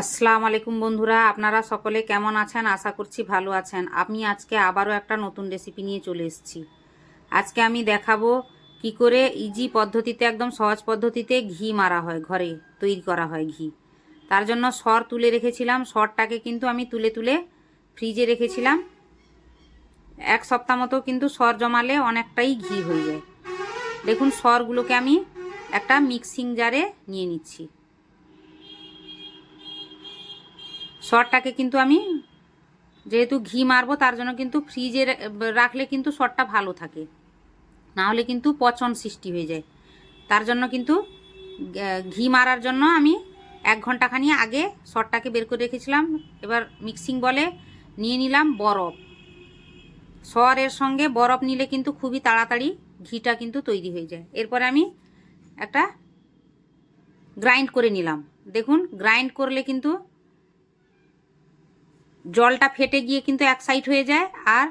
আসসালামু আলাইকুম বন্ধুরা, আপনারা সকলে কেমন আছেন? আশা করছি ভালো আছেন। আমি আজকে আবারও একটা নতুন রেসিপি নিয়ে চলে এসেছি। আজকে আমি দেখাবো কি করে ইজি পদ্ধতিতে, একদম সহজ পদ্ধতিতে ঘি মারা হয়, ঘরে তৈরি করা হয় ঘি। তার জন্য সর তুলে রেখেছিলাম। সরটাকে কিন্তু আমি তুলে তুলে ফ্রিজে রেখেছিলাম। এক সপ্তাহ মতো কিন্তু সর জমালে অনেকটাই ঘি হয়ে যায়। দেখুন, সরগুলোকে আমি একটা মিক্সিং জারে নিয়ে নিচ্ছি। সরটাকে কিন্তু আমি যেহেতু ঘি মারবো, তার জন্য কিন্তু ফ্রিজে রাখলে কিন্তু সরটা ভালো থাকে। না হলে কিন্তু পচন সৃষ্টি হয়ে যায়। তার জন্য কিন্তু ঘি মারার জন্য আমি এক ঘন্টাখানি আগে সরটাকে বের করে রেখেছিলাম। এবার মিক্সিং বলে নিয়ে নিলাম বরফ। সরের সঙ্গে বরফ নিলে কিন্তু খুবই তাড়াতাড়ি ঘিটা কিন্তু তৈরি হয়ে যায়। এরপরে আমি একটা গ্রাইন্ড করে নিলাম। দেখুন, গ্রাইন্ড করলে কিন্তু জলটা ফেটে গিয়ে কিন্তু এক সাইড হয়ে যায় আর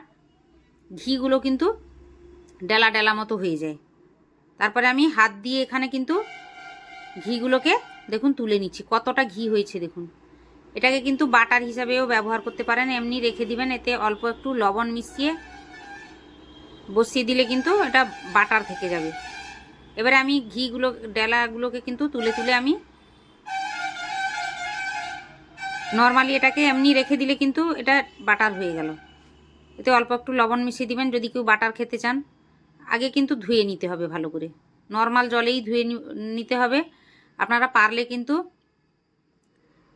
ঘিগুলো কিন্তু ডেলা ডেলা মতো হয়ে যায়। তারপরে আমি হাত দিয়ে এখানে কিন্তু ঘিগুলোকে দেখুন তুলে নিচ্ছি। কতটা ঘি হয়েছে দেখুন। এটাকে কিন্তু বাটার হিসাবেও ব্যবহার করতে পারেন। এমনি রেখে দিবেন, এতে অল্প একটু লবণ মিশিয়ে বসিয়ে দিলে কিন্তু এটা বাটার থেকে যাবে। এবারে আমি ঘিগুলো, ডেলাগুলোকে কিন্তু তুলে তুলে আমি নর্মালি এটাকে এমনি রেখে দিলে কিন্তু এটা বাটার হয়ে গেল। এতে অল্প একটু লবণ মিশিয়ে দিবেন, যদি কেউ বাটার খেতে চান। আগে কিন্তু ধুয়ে নিতে হবে ভালো করে। নর্মাল জলেই ধুয়ে নিতে হবে। আপনারা পারলে কিন্তু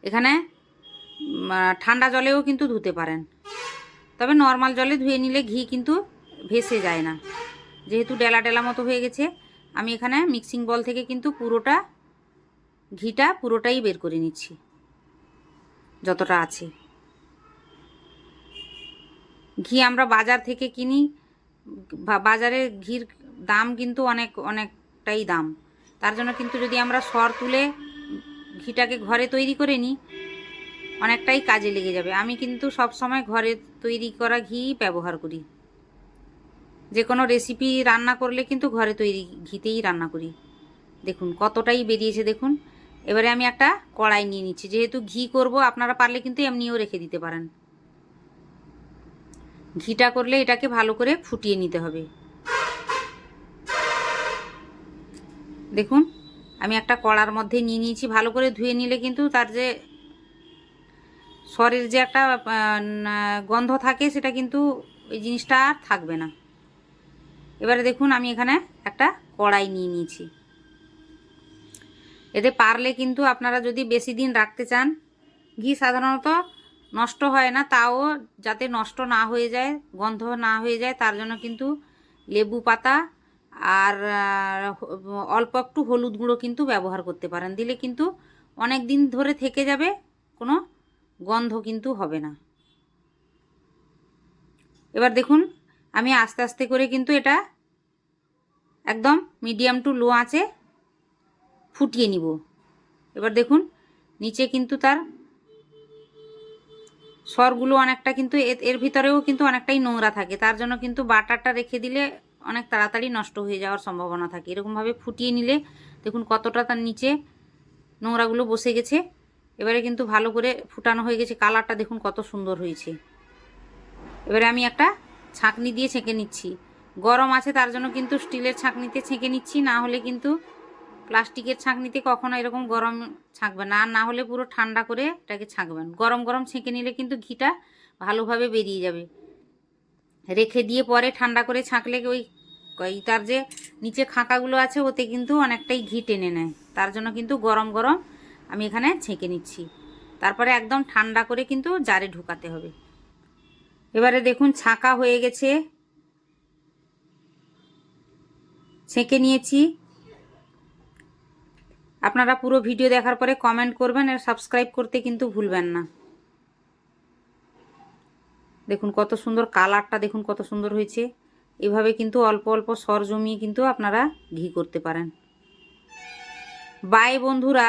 এখানে ঠান্ডা জলেও কিন্তু ধুতে পারেন। তবে নর্মাল জলে ধুয়ে নিলে ঘি কিন্তু ভেসে যায় না। যেহেতু ডেলা ডেলা মতো হয়ে গেছে, আমি এখানে মিক্সিং বল থেকে কিন্তু পুরোটা ঘিটা পুরোটাই বের করে নিচ্ছি। যতটা আছে। ঘি আমরা বাজার থেকে কিনি বাজারে ঘির দাম কিন্তু অনেক, অনেকটাই দাম। তার জন্য কিন্তু যদি আমরা সর তুলে ঘিটাকে ঘরে তৈরি করে নিই অনেকটাই কাজে লেগে যাবে। আমি কিন্তু সব সময় ঘরে তৈরি করা ঘি ব্যবহার করি। যে কোনো রেসিপি রান্না করলে কিন্তু ঘরে তৈরি ঘিতেই রান্না করি। দেখুন কতটাই বেরিয়েছে, দেখুন। এবারে আমি একটা কড়াই নিয়ে নিচ্ছি। যেহেতু ঘি করব, আপনারা পারলে কিন্তু এমনিও রেখে দিতে পারেন। ঘিটা করলে এটাকে ভালো করে ফুটিয়ে নিতে হবে। দেখুন, আমি একটা কড়ার মধ্যে নিয়ে নিয়েছি। ভালো করে ধুয়ে নিলে কিন্তু তার যে স্বরের যে একটা গন্ধ থাকে, সেটা কিন্তু ওই জিনিসটা আর থাকবে না। এবারে দেখুন, আমি এখানে একটা কড়াই নিয়ে নিয়েছি। এতে পারলে কিন্তু আপনারা যদি বেশি দিন রাখতে চান, ঘি সাধারণত নষ্ট হয় না, তাও যাতে নষ্ট না হয়ে যায়, গন্ধ না হয়ে যায়, তার জন্য কিন্তু লেবু পাতা আর অল্প একটু হলুদ গুঁড়ো কিন্তু ব্যবহার করতে পারেন। দিলে কিন্তু অনেক দিন ধরে থেকে যাবে, কোনো গন্ধ কিন্তু হবে না। এবার দেখুন, আমি আস্তে আস্তে করে কিন্তু এটা একদম মিডিয়াম টু লো আঁচে ফুটিয়ে নিব। এবার দেখুন, নিচে কিন্তু তার স্বরগুলো অনেকটা কিন্তু এর ভিতরেও কিন্তু অনেকটাই নোংরা থাকে। তার জন্য কিন্তু বাটারটা রেখে দিলে অনেক তাড়াতাড়ি নষ্ট হয়ে যাওয়ার সম্ভাবনা থাকে। এরকমভাবে ফুটিয়ে নিলে দেখুন কতটা তার নিচে নোংরাগুলো বসে গেছে। এবারে কিন্তু ভালো করে ফুটানো হয়ে গেছে। কালারটা দেখুন কত সুন্দর হয়েছে। এবারে আমি একটা ছাঁকনি দিয়ে ছেঁকে নিচ্ছি। গরম আছে, তার জন্য কিন্তু স্টিলের ছাঁকনিতে ছেঁকে নিচ্ছি। না হলে কিন্তু প্লাস্টিকের ছাঁকনিতে কখনো এরকম গরম ছাঁকবেন আর না হলে পুরো ঠান্ডা করে এটাকে ছাঁকবেন। গরম গরম ছেঁকে নিলে কিন্তু ঘিটা ভালোভাবে বেরিয়ে যাবে। রেখে দিয়ে পরে ঠান্ডা করে ছাঁকলে ওই ওই তার যে নিচে খাঁকাগুলো আছে, ওতে কিন্তু অনেকটাই ঘি টেনে নেয়। তার জন্য কিন্তু গরম গরম আমি এখানে ছেঁকে নিচ্ছি। তারপরে একদম ঠান্ডা করে কিন্তু জারে ঢুকাতে হবে। এবারে দেখুন ছাঁকা হয়ে গেছে। ছেঁকে নিয়েছি। আপনারা পুরো ভিডিও দেখার পরে কমেন্ট করবেন আর সাবস্ক্রাইব করতে কিন্তু ভুলবেন না। দেখুন কত সুন্দর কালারটা দেখুন কত সুন্দর হয়েছে। এভাবে কিন্তু অল্প অল্প সর জমিয়ে কিন্তু আপনারা ঘি করতে পারেন। বাই বন্ধুরা।